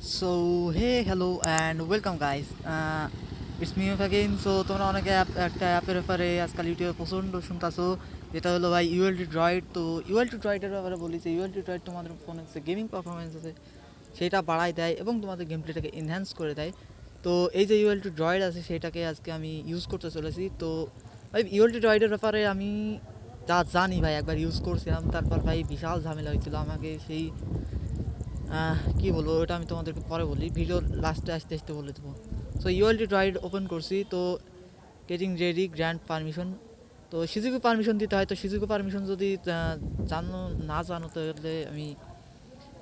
So hey hello and guys. Uh, it's me again. So তোমরা অনেকে app- একটা অ্যাপের ব্যাপারে আজকাল ইউটিউবে প্রচণ্ড শুনতাছো যেটা হলো ভাই ইউএলটি ড্রয়েড তো ইউএলটি ড্রয়েডের ব্যাপারে বলি যে ইউএলটি ড্রয়েড তোমাদের ফোনে যে গেমিং পারফরমেন্স আছে সেটা বাড়ায় দেয় এবং তোমাদের গেম প্লেটাকে এনহ্যান্স করে দেয় তো এই যে ইউএলটি ড্রয়েড আছে সেটাকে আজকে আমি ইউজ করতে চলেছি তো ভাই ইউএলটি ড্রয়েডের ব্যাপারে আমি যা জানি ভাই একবার ইউজ করছিলাম তারপর ভাই বিশাল ঝামেলা হয়েছিল আমাকে সেই কি বলব, ওটা আমি তোমাদেরকে পরে বলি। ভিডিও লাস্টে আসতে আসতে বলে দেবো। সো ইউএলটি ড্রয়েড ওপেন করছি, তো গেটিং রেডি গ্র্যান্ড পারমিশন তো সিজুকু পারমিশন দিতে হয়, তো সিজুকু পারমিশন যদি জানো, না জানো, তাহলে আমি,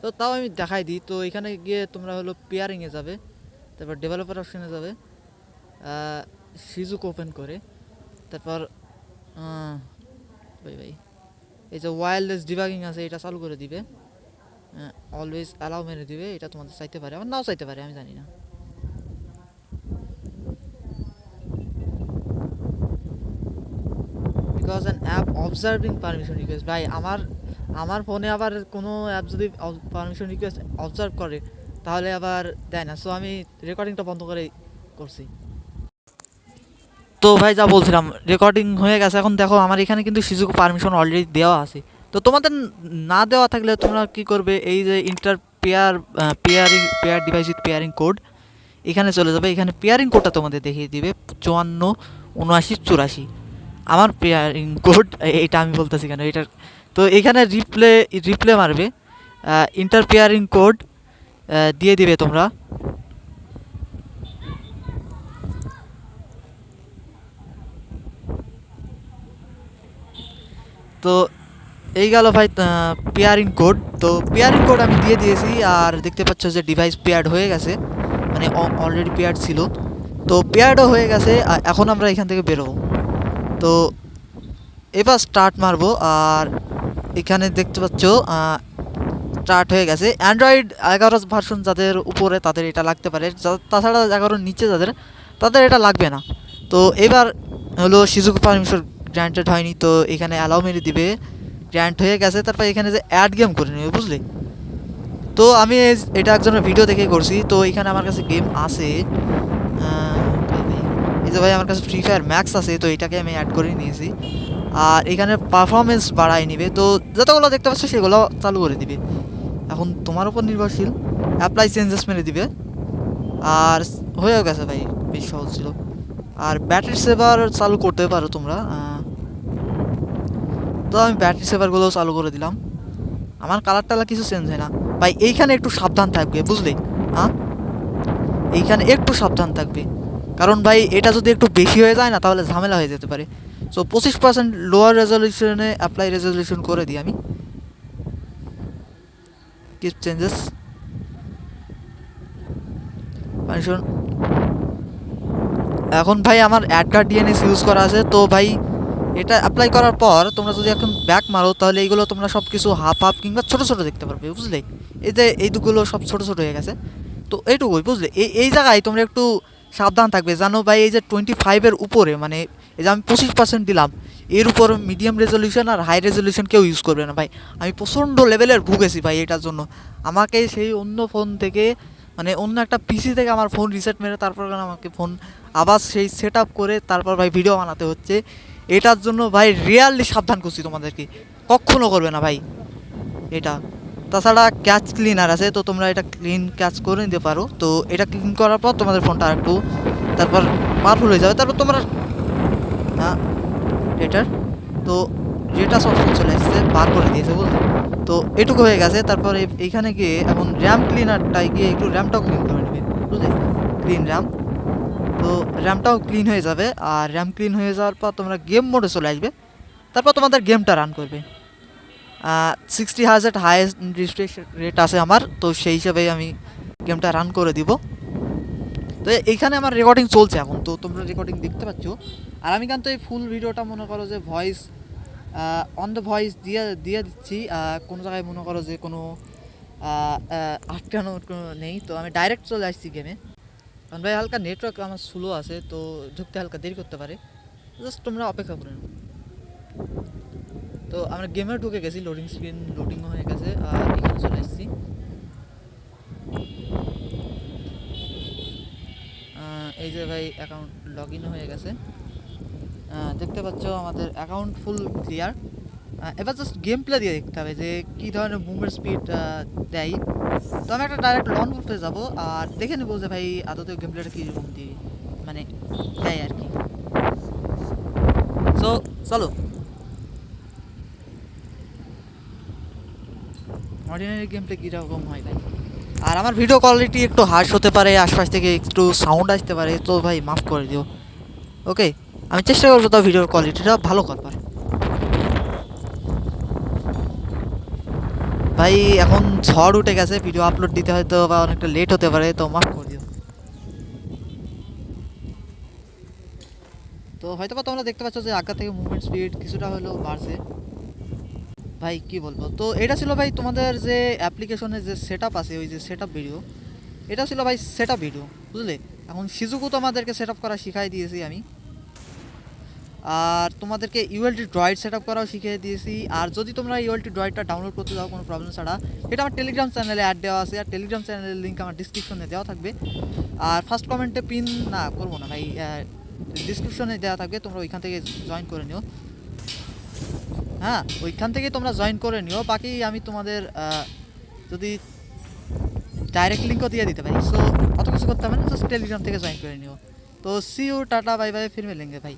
তো তাও আমি দেখাই দিই। তো এখানে গিয়ে তোমরা হলো পেয়ারিংয়ে যাবে, তারপর ডেভেলপার অপশনে যাবে সিজুক ওপেন করে, তারপর ভাই ভাই, এই যে ওয়্যারলেস ডিবাগিং আছে, এটা চালু করে দিবে। অলওয়েজ অ্যালাউ মেরে দিবে, এটা তোমাদের চাইতে পারে, আমার নাও চাইতে পারে, আমি জানি না। Because an app observing permission request ভাই, আমার আমার ফোনে আবার কোনো অ্যাপ যদি পারমিশন রিকোয়েস্ট অবজার্ভ করে, তাহলে আবার দেয় না। সো আমি রেকর্ডিংটা বন্ধ করে করছি। তো ভাই, যা বলছিলাম রেকর্ডিং হয়ে গেছে, এখন দেখো, আমার এখানে কিন্তু সিজুকু পারমিশন অলরেডি দেওয়া আছে। তো তোমাদের না দেওয়া থাকলে তোমরা কি করবে? এই যে enter pair pairing pair device with pairing code এখানে চলে যাবে। এখানে পেয়ারিং কোডটা তোমাদের দেখিয়ে দিবে। চুয়ান্ন, উনআশি, চুরাশি। আমার পেয়ারিং কোড এটা আমি বলতেছি কেন? এটা তো এখানে রিপ্লে রিপ্লে মারবে। ইন্টার পেয়ারিং কোড দিয়ে দিবে তোমরা। তো এই গেল ভাই পেয়ারিং কোড তো পেয়ারিং কোড আমি দিয়ে দিয়েছি, আর দেখতে পাচ্ছ যে ডিভাইস পেয়ার্ড হয়ে গেছে। মানে অলরেডি পেয়ার্ড ছিল। তো পেয়ার্ডও হয়ে গেছে এখন আমরা এখান থেকে বেরোবো। তো এবার স্টার্ট মারবো, আর এখানে দেখতে পাচ্ছ স্টার্ট হয়ে গেছে। অ্যান্ড্রয়েড এগারো ভার্সন যাদের উপরে তাদের এটা লাগতে পারে। তাছাড়া এগারোর নিচে যাদের, তাদের এটা লাগবে না। তো এবার হলো শিজুকু পারমিশন গ্র্যান্টেড হয়নি, তো এখানে অ্যালাউ মেরে দিবে। গ্র্যান্ট হয়ে গেছে, তারপর এখানে যে অ্যাড গেম করে নেবে, বুঝলি? তো আমি এটা একজনের ভিডিও দেখে করছি, তো এখানে আমার কাছে গেম আছে এই যে ভাই আমার কাছে ফ্রি ফায়ার ম্যাক্স আছে, তো এটাকে আমি অ্যাড করে নিয়েছি। আর এখানে পারফরমেন্স বাড়াই নিবে, তো যতগুলো দেখতে পাচ্ছ সেগুলো চালু করে দিবে। এখন তোমার উপর নির্ভরশীল অ্যাপ্লাই চেঞ্জেস মেরে দিবে। আর হয়েও গেছে ভাই, বেশ সহজ ছিল। আর ব্যাটারি সেভার চালু করতে পারো তোমরা তো আমি ব্যাটারি সেভারগুলো চালু করে দিলাম। আমার কালার টালার কিছু চেঞ্জ হয় না। ভাই, এইখানে একটু সাবধান থাকবে, বুঝলে? হ্যাঁ এইখানে একটু সাবধান থাকবে। কারণ ভাই, এটা যদি একটু বেশি হয়ে যায় না, তাহলে ঝামেলা হয়ে যেতে পারে। সো পঁচিশ পার্সেন্ট লোয়ার রেজলিউশনে অ্যাপ্লাই রেজলিউশন করে দিই আমি। কিপ চেঞ্জেস এখন ভাই, আমার অ্যাড কার্ড ডিএনএস ইউজ করা আছে, তো ভাই এটা অ্যাপ্লাই করার পর তোমরা যদি এখন ব্যাক মারো, তাহলে এইগুলো তোমরা সব কিছু হাফ হাফ কিংবা ছোটো ছোটো দেখতে পারবে, বুঝলে? এই যে এই দুগুলো সব ছোটো ছোটো হয়ে গেছে। তো এইটুকুই, বুঝলে? এই এই জায়গায় তোমরা একটু সাবধান থাকবে। জানো ভাই, এই যে টোয়েন্টি ফাইভের উপরে মানে এই যে আমি পঁচিশ পার্সেন্ট দিলাম, এর উপর মিডিয়াম রেজলিউশন আর হাই রেজলিউশন কেউ ইউজ করবে না ভাই। আমি প্রচণ্ড লেভেলের ভুগেছি ভাই এটার জন্য। আমাকে সেই অন্য ফোন থেকে মানে অন্য একটা পিসি থেকে আমার ফোন রিসেট মেরে তারপর আমাকে ফোন আবার সেই সেট করে তারপর ভাই ভিডিও বানাতে হচ্ছে। এটার জন্য ভাই রিয়ালি সাবধান করছি তোমাদেরকে। কখনো করবে না ভাই। এটা। তাছাড়া ক্যাচ ক্লিনার আছে, তো তোমরা এটা ক্লিন ক্যাচ করে নিতে পারো। তো এটা ক্লিন করার পর তোমাদের ফোনটা একটু তারপর পাওয়ারফুল হয়ে যাবে। তারপর তোমরা হ্যাঁ এটার তো রেটাস অপশন চলে এসেছে বার করে দিয়েছে, বুঝলে? তো এটুকু হয়ে গেছে। তারপর এইখানে গিয়ে এখন র্যাম ক্লিনারটায় গিয়ে একটু র্যামটাও ক্লিন করে নেবে, বুঝলে? ক্লিন র্যাম তো র্যামটাও ক্লিন হয়ে যাবে। আর র্যাম ক্লিন হয়ে যাওয়ার পর তোমরা গেম মোডে চলে আসবে। তারপর তোমাদের গেমটা রান করবে। সিক্সটি হাজার হায়েস্ট রিফ্রেশ রেট আছে আমার। তো সেই হিসাবে আমি গেমটা রান করে দিব। তো এইখানে আমার রেকর্ডিং চলছে এখন। তো তোমরা রেকর্ডিং দেখতে পাচ্ছ। আর আমি কিন্তু এই ফুল ভিডিওটা মনে করো যে ভয়েস অন দ্য ভয়েস দিয়ে দিয়ে দিচ্ছি। কোনো জায়গায় মনে করো যে কোনো আহ, আহ, আটকানো কোনো নেই। তো আমি ডাইরেক্ট চলে আসছি গেমে কারণ ভাই, হালকা নেটওয়ার্ক আমার স্লো আছে, তো ঢুকতে হালকা দেরি করতে পারে। জাস্ট তোমরা অপেক্ষা করে তো আমরা গেমে ঢুকে গেছি লোডিং স্ক্রিন লোডিং হয়ে গেছে, আর এখানে চলে এসেছি। এই যে ভাই অ্যাকাউন্ট লগ হয়ে গেছে। দেখতে পাচ্ছ আমাদের অ্যাকাউন্ট ফুল ক্লিয়ার এবার জাস্ট গেম প্লে দিয়ে দেখতে হবে যে কী ধরনের মুভমেন্ট স্পিড দেয়। তো আমি একটা ডাইরেক্ট লন করতে যাব আর দেখে নেব যে ভাই আদতে গেম প্লেটা কীরকম দিয়ে মানে দেয় আর কি। সো চলো। অর্ডিনারি গেম প্লে কীরকম হয় ভাই আর আমার ভিডিও কোয়ালিটি একটু হার্শ হতে পারে, আশপাশ থেকে একটু সাউন্ড আসতে পারে, তো ভাই মাফ করে দিও। ওকে আমি চেষ্টা করব তো ভিডিওর কোয়ালিটিটা ভালো করবার ভাই, এখন ঝড় উঠে গেছে ভিডিও আপলোড দিতে হয়তো বা অনেকটা লেট হতে পারে, তো মাফ করে দিও। তো হয়তো বা তোমরা দেখতে পাচ্ছ যে আগা থেকে মুভমেন্ট স্পিড কিছুটা হলেও বাড়ছে। ভাই, কি বলব? তো এটা ছিল ভাই তোমাদের যে অ্যাপ্লিকেশনের যে সেট আছে, ওই যে সেট ভিডিও এটা ছিল ভাই সেট ভিডিও বুঝলে? এখন সিজুকু তোমাদেরকে সেট করা শিখাই দিয়েছি আমি। আর তোমাদেরকে ইউএলটি ড্রয়েড সেট আপ করাও শিখিয়ে দিয়েছি। আর যদি তোমরা ইউএলটি ড্রয়েডটা ডাউনলোড করতে যাও কোনো প্রবলেম ছাড়া এটা আমার টেলিগ্রাম চ্যানেলে অ্যাড দেওয়া আছে। আর টেলিগ্রাম চ্যানেলের লিঙ্ক আমার ডিসক্রিপশনে দেওয়া থাকবে। আর ফার্স্ট কমেন্টে পিন না, করব না ভাই ডিসক্রিপশনে দেওয়া থাকবে। তোমরা ওইখান থেকে জয়েন করে নিও। হ্যাঁ ওইখান থেকে তোমরা জয়েন করে নিও। বাকি আমি তোমাদের যদি ডাইরেক্ট লিঙ্কও দিয়ে দিতে পারি। সো অত কিছু করতে হবে না জাস্ট টেলিগ্রাম থেকে জয়েন করে নিও। তো see you tata bye bye ফির মিলেঙ্গে ভাই